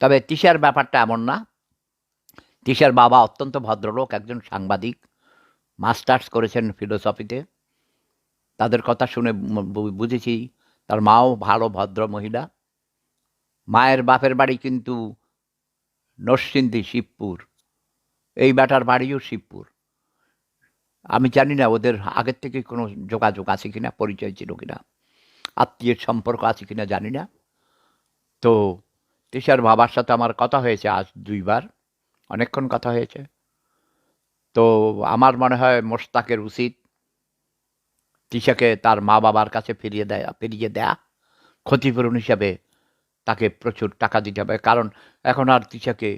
তবে তিশার ব্যাপারটা এমন না। তিশার বাবা অত্যন্ত ভদ্রলোক, একজন সাংবাদিক, মাস্টার্স করেছেন ফিলোসফিতে। তাদের কথা শুনে বুঝেছি, তার মাও ভালো, ভদ্র মহিলা। মায়ের বাপের বাড়ি কিন্তু নরসিংদী, শিবপুর। এই বেটার বাড়িও শিবপুর। আমি জানি না ওদের আগের থেকে কোনো যোগাযোগ আছে কিনা, পরিচয় ছিল কিনা, আত্মীয়ের সম্পর্ক আছে কিনা জানি না। তো তিশার বাবার সাথে আমার কথা হয়েছে আজ দুইবার, অনেকক্ষণ কথা হয়েছে। তো আমার মনে হয় মোশতাকের উচিত তিশাকে তার মা বাবার কাছে ফিরিয়ে দেয়া ফিরিয়ে দেয়া, ক্ষতিপূরণ হিসাবে তাকে প্রচুর টাকা দিতে হবে। কারণ এখন আর তিশাকে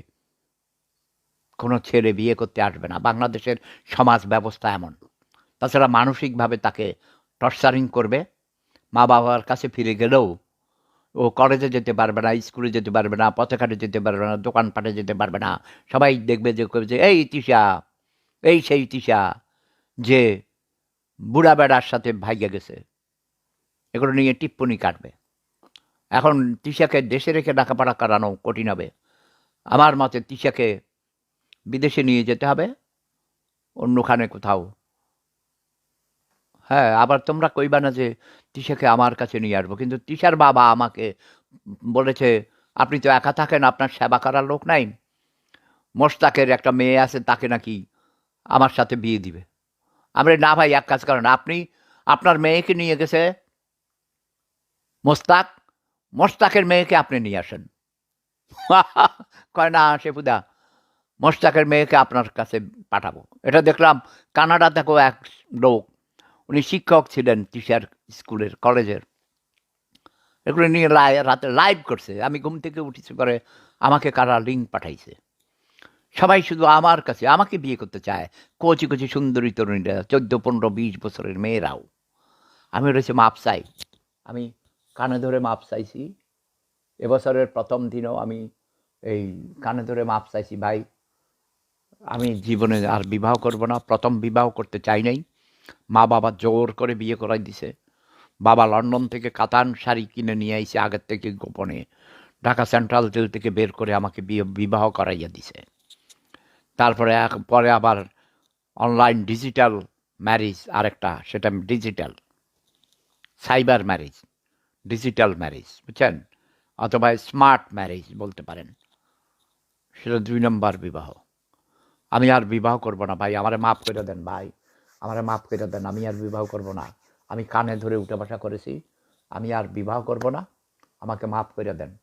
কোনো ছেলে বিয়ে করতে আসবে না। বাংলাদেশের সমাজ ব্যবস্থা এমন। তাছাড়া মানসিকভাবে তাকে টর্চারিং করবে। মা বাবার কাছে ফিরে গেলেও ও কলেজে যেতে পারবে না স্কুলে যেতে পারবে না পথেঘাটে যেতে পারবে না, দোকানপাটে যেতে পারবে না। সবাই দেখবে যে করবে যে, এই তিশা এই সেই তিশা যে বুড়া বেড়ার সাথে ভাইগে গেছে। এগুলো নিয়ে টিপ্পনি কাটবে। এখন তিশাকে দেশে রেখে লেখাপড়া করানো কঠিন হবে। আমার মতে তিশাকে বিদেশে নিয়ে যেতে হবে, অন্যখানে কোথাও হ্যাঁ আবার তোমরা কইবা না যে তিশাকে আমার কাছে নিয়ে আসব। কিন্তু তিশার বাবা আমাকে বলেছে, আপনি তো একা থাকেন, আপনার সেবা করার লোক নাই। মোশতাকের একটা মেয়ে আছে, তাকে নাকি আমার সাথে বিয়ে দিবে। আমরা না ভাই, এক কাজ করেন, আপনি, আপনার মেয়েকে নিয়ে গেছে মোস্তাক মোস্তাকের মেয়েকে আপনি নিয়ে আসেন। কয়, না, শেফুদা মোস্তাকের মেয়েকে আপনার কাছে পাঠাবো। এটা দেখলাম, কানাডা থেকেও এক লোক উনি শিক্ষক ছিলেন টিচার স্কুলের কলেজের এগুলো নিয়ে লাই- রাতে লাইভ করছে। আমি ঘুম থেকে উঠেছি পরে আমাকে কারা লিঙ্ক পাঠাইছে। সবাই শুধু আমার কাছে, আমাকে বিয়ে করতে চায়। কচি কচি, সুন্দরী তরুণীরা, চোদ্দ, পনেরো, বিশ বছরের মেয়েরাও। আমি রয়েছে মাপ চাই। আমি কানে ধরে মাপ চাইছি। এবছরের প্রথম দিনও আমি এই কানে ধরে মাপ চাইছি, ভাই, আমি জীবনে আর বিবাহ করব না। প্রথম বিবাহ করতে চাই নাই। মা বাবা জোর করে বিয়ে করাই দিছে। বাবা লন্ডন থেকে কাতান শাড়ি কিনে নিয়ে আইছে আগের থেকে গোপনে। ঢাকা সেন্ট্রাল জেল থেকে বের করে আমাকে বিয়ে, বিবাহ করাইয়া দিছে। তারপরে পরে আবার অনলাইন ডিজিটাল ম্যারেজ আরেকটা, সেটা digital. Cyber marriage, digital marriage, বুঝছেন? অথবা স্মার্ট ম্যারেজ বলতে পারেন। সেটা দুই নম্বর বিবাহ। আমি আর বিবাহ করব না ভাই, আমারে মাফ করে দেন ভাই। আমারে মাফ করে দেন, আমি আর বিবাহ করব না। আমি কানে ধরে উঠে বসা করেছি, আমি আর বিবাহ করব না। আমাকে মাফ করে দেন।